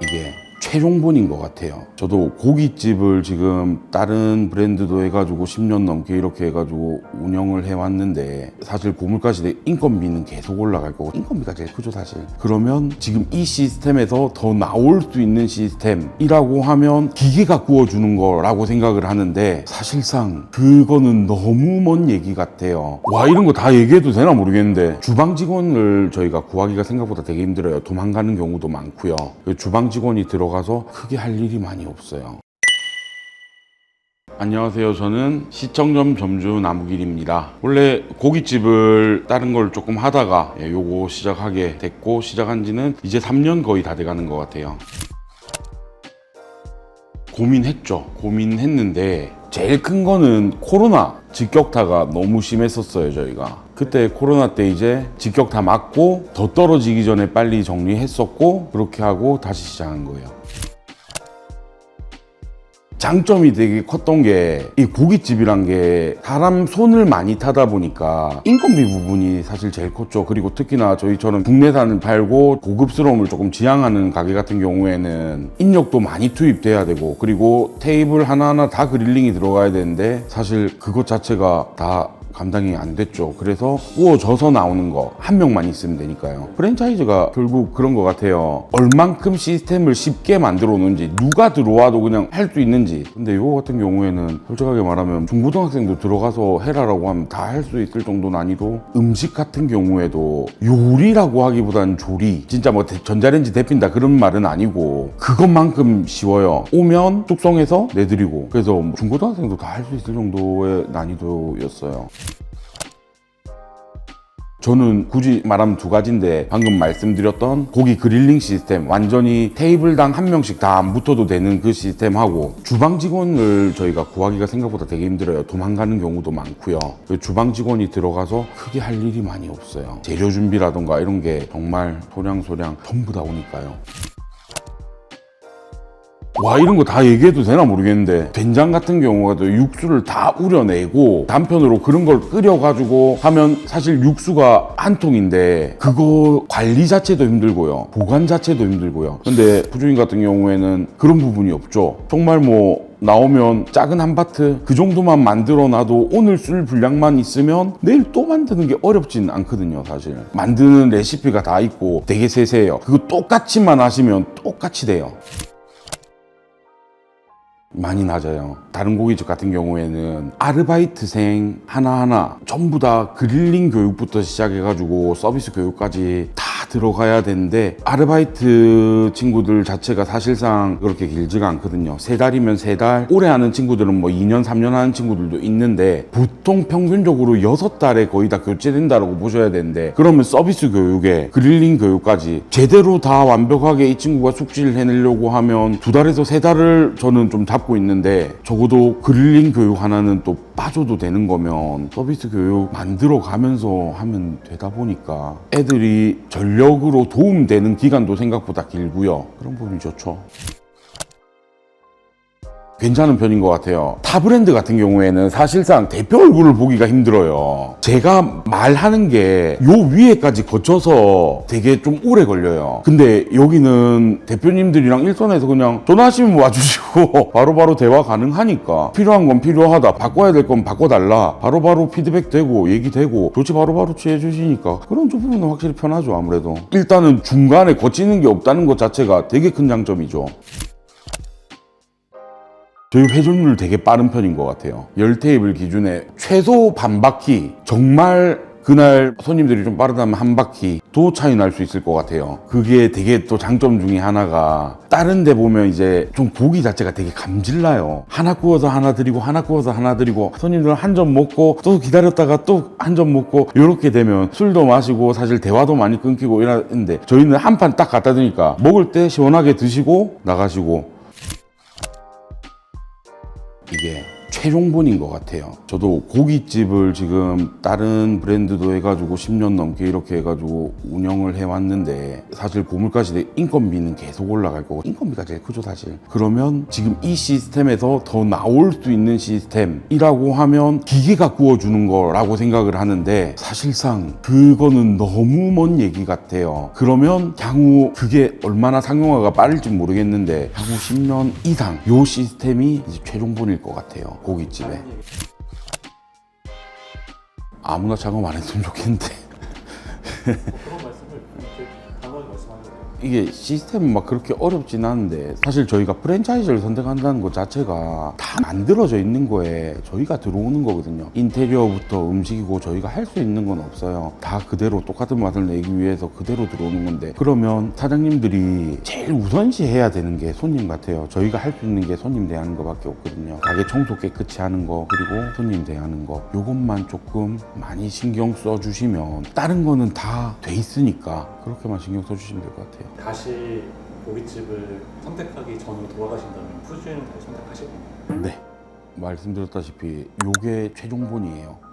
이게 최종본인 것 같아요. 저도 고깃집을 지금 다른 브랜드도 해가지고 10년 넘게 이렇게 해가지고 운영을 해왔는데 사실 고물가 시대 인건비는 계속 올라갈 거고 인건비가 제일 크죠 사실. 그러면 지금 이 시스템에서 더 나올 수 있는 시스템이라고 하면 기계가 구워주는 거라고 생각을 하는데 사실상 그거는 너무 먼 얘기 같아요. 와 이런 거 다 얘기해도 되나 모르겠는데 주방 직원을 저희가 구하기가 생각보다 되게 힘들어요. 도망가는 경우도 많고요. 그 주방 직원이 들어가 서 크게 할 일이 많이 없어요. 안녕하세요. 저는 시청점 점주 나무길입니다. 원래 고깃집을 다른 걸 조금 하다가 예, 요거 시작하게 됐고 시작한 지는 이제 3년 거의 다 돼가는 것 같아요. 고민했죠. 고민했는데 제일 큰 거는 코로나 직격타가 너무 심했었어요, 저희가. 그때 코로나 때 이제 직격타 맞고 더 떨어지기 전에 빨리 정리했었고 그렇게 하고 다시 시작한 거예요. 장점이 되게 컸던 게 이 고깃집이란 게 사람 손을 많이 타다 보니까 인건비 부분이 사실 제일 컸죠. 그리고 특히나 저희처럼 국내산을 팔고 고급스러움을 조금 지향하는 가게 같은 경우에는 인력도 많이 투입돼야 되고 그리고 테이블 하나하나 다 그릴링이 들어가야 되는데 사실 그것 자체가 다 감당이 안 됐죠. 그래서 구워져서 나오는 거 한 명만 있으면 되니까요. 프랜차이즈가 결국 그런 것 같아요. 얼만큼 시스템을 쉽게 만들어 놓은지 누가 들어와도 그냥 할 수 있는지. 근데 이거 같은 경우에는 솔직하게 말하면 중고등학생도 들어가서 해라라고 하면 다 할 수 있을 정도 난이도. 음식 같은 경우에도 요리라고 하기보다는 조리. 진짜 뭐 대- 전자레인지 데핀다 그런 말은 아니고 그것만큼 쉬워요. 오면 숙성해서 내드리고. 그래서 뭐 중고등학생도 다 할 수 있을 정도의 난이도였어요. 저는 굳이 말하면 두 가지인데 방금 말씀드렸던 고기 그릴링 시스템 완전히 테이블당 한 명씩 다안 붙어도 되는 그 시스템하고 주방 직원을 저희가 구하기가 생각보다 되게 힘들어요. 도망가는 경우도 많고요. 그 주방 직원이 들어가서 크게 할 일이 많이 없어요. 재료 준비라던가 이런 게 정말 소량소량 전부 다 오니까요 와 이런 거 다 얘기해도 되나 모르겠는데 된장 같은 경우가도 육수를 다 우려내고 단편으로 그런 걸 끓여가지고 하면 사실 육수가 한 통인데 그거 관리 자체도 힘들고요. 보관 자체도 힘들고요. 근데 부주인 같은 경우에는 그런 부분이 없죠. 정말 뭐 나오면 작은 한 바트 그 정도만 만들어 놔도 오늘 쓸 분량만 있으면 내일 또 만드는 게 어렵진 않거든요 사실. 만드는 레시피가 다 있고 되게 세세해요. 그거 똑같이만 하시면 똑같이 돼요 많이 낮아요. 다른 고깃집 같은 경우에는 아르바이트생 하나하나 전부 다 그릴링 교육부터 시작해가지고 서비스 교육까지 다 들어가야 되는데 아르바이트 친구들 자체가 사실상 그렇게 길지가 않거든요. 세 달이면 세 달, 오래 하는 친구들은 뭐 2년, 3년 하는 친구들도 있는데 보통 평균적으로 여섯 달에 거의 다 교체된다라고 보셔야 되는데 그러면 서비스 교육에 그릴링 교육까지 제대로 다 완벽하게 이 친구가 숙지를 해내려고 하면 두 달에서 세 달을 저는 좀 잡고 있는데 적어도 그릴링 교육 하나는 또 빠져도 되는 거면 서비스 교육 만들어 가면서 하면 되다 보니까 애들이 전력 으로 도움되는 기간도 생각보다 길고요. 그런 부분이 좋죠. 괜찮은 편인 것 같아요. 타 브랜드 같은 경우에는 사실상 대표 얼굴을 보기가 힘들어요. 제가 말하는 게 요 위에까지 거쳐서 되게 좀 오래 걸려요. 근데 여기는 대표님들이랑 일선에서 그냥 전화하시면 와주시고 바로바로 대화 가능하니까 필요한 건 필요하다. 바꿔야 될 건 바꿔달라. 바로바로 피드백 되고 얘기되고 조치 바로바로 취해 주시니까 그런 저 부분은 확실히 편하죠 아무래도. 일단은 중간에 거치는 게 없다는 것 자체가 되게 큰 장점이죠. 저희 회전율 되게 빠른 편인 것 같아요. 열 테이블 기준에 최소 반 바퀴, 정말 그날 손님들이 좀 빠르다면 한 바퀴 도 차이 날 수 있을 것 같아요. 그게 되게 또 장점 중에 하나가 다른 데 보면 이제 좀 고기 자체가 되게 감질나요. 하나 구워서 하나 드리고 하나 구워서 하나 드리고 손님들 한 점 먹고 또 기다렸다가 또 한 점 먹고 이렇게 되면 술도 마시고 사실 대화도 많이 끊기고 이러는데 저희는 한 판 딱 갖다 드니까 먹을 때 시원하게 드시고 나가시고 이게 최종본인 것 같아요. 저도 고깃집을 지금 다른 브랜드도 해가지고 10년 넘게 이렇게 해가지고 운영을 해왔는데 사실 고물가 시대 인건비는 계속 올라갈 거고 인건비가 제일 크죠 사실. 그러면 지금 이 시스템에서 더 나올 수 있는 시스템이라고 하면 기계가 구워주는 거라고 생각을 하는데 사실상 그거는 너무 먼 얘기 같아요. 그러면 향후 그게 얼마나 상용화가 빠를지 모르겠는데 향후 10년 이상 요 시스템이 최종본일 것 같아요. 고깃집에. 아무나 작업 안 했으면 좋겠는데 그런 말씀을 이렇게 단호하게 말씀하셨네요. 이게 시스템은 막 그렇게 어렵진 않은데 사실 저희가 프랜차이즈를 선택한다는 것 자체가 다 만들어져 있는 거에 저희가 들어오는 거거든요. 인테리어부터 음식이고 저희가 할 수 있는 건 없어요. 다 그대로 똑같은 맛을 내기 위해서 그대로 들어오는 건데 그러면 사장님들이 제일 우선시 해야 되는 게 손님 같아요. 저희가 할 수 있는 게 손님 대하는 거밖에 없거든요. 가게 청소 깨끗이 하는 거 그리고 손님 대하는 거. 요것만 조금 많이 신경 써주시면 다른 거는 다 돼 있으니까 그렇게만 신경 써주시면 될 것 같아요 다시 고깃집을 선택하기 전으로 돌아가신다면 푸주는 다시 선택하실 건가요? 네. 말씀드렸다시피 요게 최종본이에요.